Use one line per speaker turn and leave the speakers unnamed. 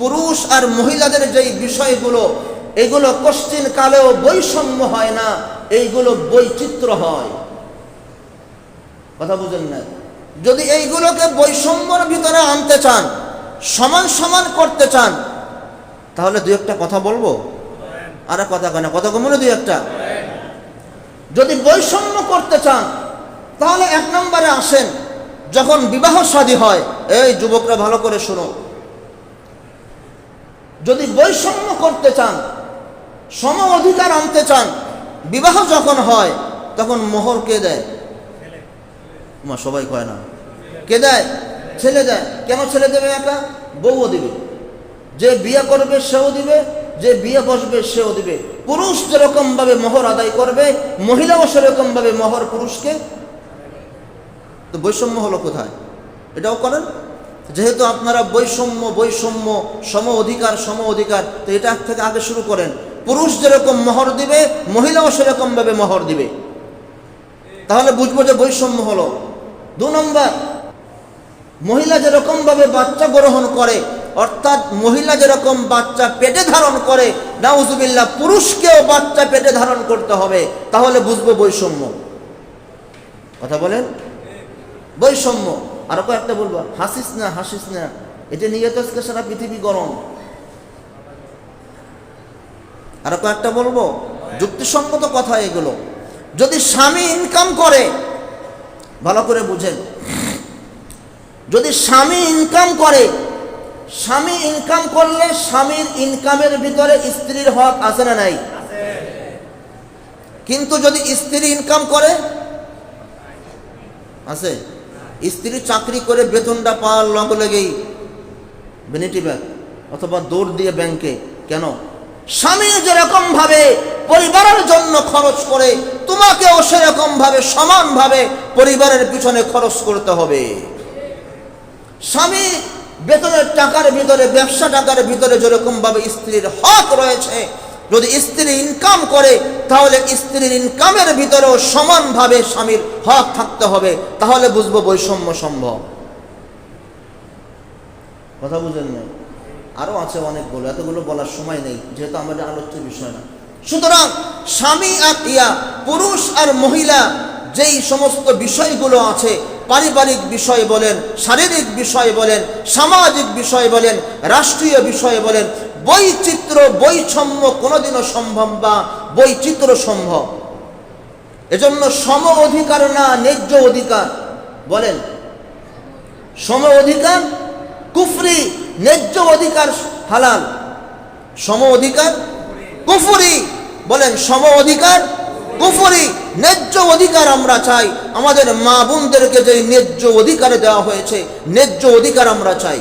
পুরুষ আর মহিলাদের যেই বিষয়গুলো, এগুলো কশ্চিন কালেও বৈষম্য হয় না, এইগুলো বৈচিত্র্য হয়। কথা বুঝেন না যদি এইগুলোকে বৈষম্যর ভিতরে আনতে চান, সমান সমান করতে চান, তাহলে দু একটা কথা বলব? আর কথা কেন কথা কমলে দু একটা। যদি বৈষম্য করতে চান, তাহলে এক নম্বরে আসেন, যখন বিবাহ শাদী হয়, এই যুবকরা ভালো করে শোনো। যদি বৈষম্য করতে চান, সম অধিকার আনতে চান, বিবাহ যখন হয়, তখন মোহর কে দেয়? মা, সবাই কয় না। কে দেয়? ছেলে দেয়। কেন ছেলে দেবে একা? বউও দিবে। যে বিয়ে করবে, সেও দিবে। যে বিয়ে বসবে, সেও দিবে। পুরুষ যেরকম ভাবে মোহর আদায় করবে, মহিলাও সেরকম ভাবে মোহর পুরুষকে তো বৈষম্য হলো কোথায়? এটাও করেন? যেহেতু আপনারা বৈষম্য বৈষম্য, সম অধিকার সম অধিকার, তো এটা থেকে আগে শুরু করেন। পুরুষ যেরকম মহর দিবে, মহিলাও সেরকম ভাবে মোহর দিবে। তাহলে বুঝব যে বৈষম্য হলো। দু নম্বর, মহিলা যেরকম ভাবে বাচ্চা গ্রহণ করে, অর্থাৎ মহিলা যেরকম বাচ্চা পেটে ধারণ করে, নাউজুবিল্লাহ পুরুষকেও বাচ্চা পেটে ধারণ করতে হবে। তাহলে বুঝব বৈষম্য। কথা বলেন? বৈষম্য। আরও কয়েকটা বলব। হাসিস না হাসিস না। এটা নিয়ে তো আজকে সারা পৃথিবী গরম। আরও কয়েকটা বলব। যুক্তিসঙ্গত কথা এগুলো। যদি স্বামী ইনকাম করে, ভালো করে বুঝেন। যদি স্বামী ইনকাম করে, স্বামী ইনকাম করলে স্বামীর ইনকামের ভিতরে স্ত্রীর হক আছে না নাই? কিন্তু যদি স্ত্রী ইনকাম করে, আছে। স্ত্রী চাকরি করে বেতনটা পাওয়ার লগে লেগেই ভ্যানিটি ব্যাগ অথবা দৌড় দিয়ে ব্যাংকে কেন? স্বামী যেরকম ভাবে পরিবারের জন্য খরচ করে, তোমাকেও সেরকম ভাবে সমান ভাবে পরিবারের পিছনে খরচ করতে হবে। স্বামী বেতনের টাকার ভিতরে, ব্যবসা টাকার ভিতরে যেরকম ভাবে স্ত্রীর হক রয়েছে যদি স্ত্রী ইনকাম করে, তাহলে স্ত্রীর ইনকামের ভিতরেও সমানভাবে স্বামীর হক থাকতে হবে। তাহলে বুঝব বৈষম্য সম্ভব। কথা বুঝেন নাই? আরও আছে অনেকগুলো, এতগুলো বলার সময় নেই, যেহেতু আমাদের আলোচ্য বিষয় না। সুতরাং স্বামী আর ইয়া, পুরুষ আর মহিলা, যেই সমস্ত বিষয়গুলো আছে, পারিবারিক বিষয় বলেন, শারীরিক বিষয় বলেন, সামাজিক বিষয় বলেন, রাষ্ট্রীয় বিষয় বলেন বৈচিত্র্য, বৈষম্য কোনোদিনও সম্ভব বা বৈচিত্র্য সম্ভব। এজন্য সম অধিকার না, ন্যায্য অধিকার। বলেন, সম অধিকার কুফরি, ন্যায্য অধিকার হালাল। সম অধিকার কুফরি, বলেন, সম অধিকার কুফরি, ন্যায্য অধিকার আমরা চাই। আমাদের মা বোনদেরকে যে ন্যায্য অধিকার দেওয়া হয়েছে, ন্যায্য অধিকার আমরা চাই।